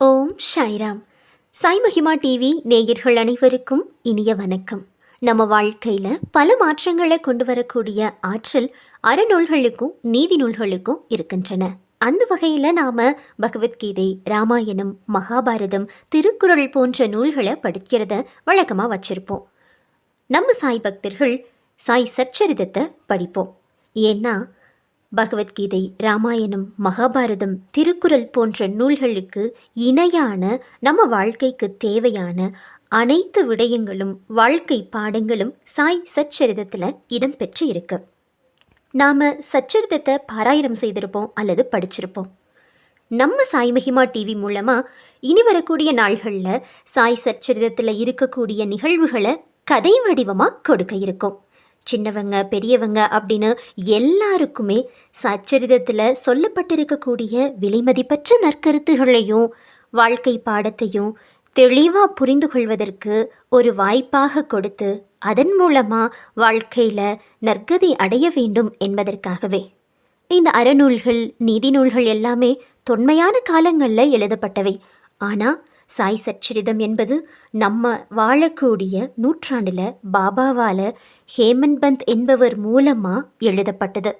ஓம் ஷைராம் சாய் மகிமா டிவி நேயர்கள் அனைவருக்கும் இனிய வணக்கம். நம்ம வாழ்க்கையில் பல மாற்றங்களை கொண்டு வரக்கூடிய ஆற்றல் அறநூல்களுக்கும் நீதி நூல்களுக்கும் இருக்கின்றன. அந்த வகையில் நாம் பகவத்கீதை ராமாயணம் மகாபாரதம் திருக்குறள் போன்ற நூல்களை படிக்கிறத வழக்கமாக வச்சுருப்போம். நம்ம சாய் பக்தர்கள் சாய் சச்சரிதத்தை படிப்போம். ஏன்னா பகவத்கீதை ராமாயணம் மகாபாரதம் திருக்குறள் போன்ற நூல்களுக்கு இணையான நம்ம வாழ்க்கைக்கு தேவையான அனைத்து விடயங்களும் வாழ்க்கை பாடங்களும் சாய் சச்சரிதத்தில் இடம்பெற்று இருக்கு நாம் சச்சரிதத்தை பாராயணம் செய்திருப்போம் அல்லது படிச்சிருப்போம். நம்ம சாய் மகிமா டிவி மூலமாக இனி வரக்கூடிய நாள்களில் சாய் சச்சரிதத்தில் இருக்கக்கூடிய நிகழ்வுகளை கதை வடிவமாக கொடுக்க இருக்கும். சின்னவங்க பெரியவங்க அப்படின்னு எல்லாருக்குமே சச்சரிதத்தில் சொல்லப்பட்டிருக்கக்கூடிய விலைமதிப்பற்ற நற்கருத்துகளையும் வாழ்க்கை பாடத்தையும் தெளிவாக புரிந்து கொள்வதற்கு ஒரு வாய்ப்பாக கொடுத்து அதன் மூலமாக வாழ்க்கையில் நற்கதி அடைய வேண்டும் என்பதற்காகவே. இந்த அறநூல்கள் நீதி நூல்கள் எல்லாமே தொன்மையான காலங்களில் எழுதப்பட்டவை. ஆனால் சாய் சச்சரிதம் என்பது நம்ம வாழக்கூடிய நூற்றாண்டில் பாபாவால் ஹேமன்பந்த் பந்த் என்பவர் மூலமாக எழுதப்பட்டது.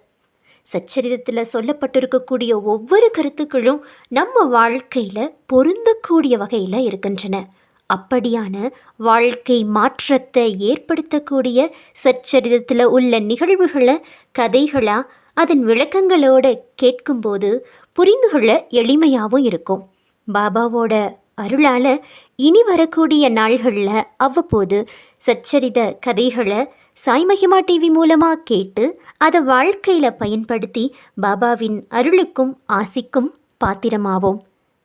சச்சரிதத்தில் சொல்லப்பட்டிருக்கக்கூடிய ஒவ்வொரு கருத்துக்களும் நம்ம வாழ்க்கையில் பொருந்தக்கூடிய வகையில் இருக்கின்றன. அப்படியான வாழ்க்கை மாற்றத்தை ஏற்படுத்தக்கூடிய சச்சரிதத்தில் உள்ள நிகழ்வுகளை கதைகளாக அதன் விளக்கங்களோட கேட்கும்போது புரிந்து கொள்ள எளிமையாகவும் இருக்கும். பாபாவோட அருளால் இனி வரக்கூடிய நாள்களில் அவ்வப்போது சச்சரித கதைகளை சாய்மகிமா டிவி மூலமாக கேட்டு அதை வாழ்க்கையில் பயன்படுத்தி பாபாவின் அருளுக்கும் ஆசிக்கும் பாத்திரமாவோம்.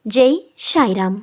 ஜெய் ஷாய்ராம்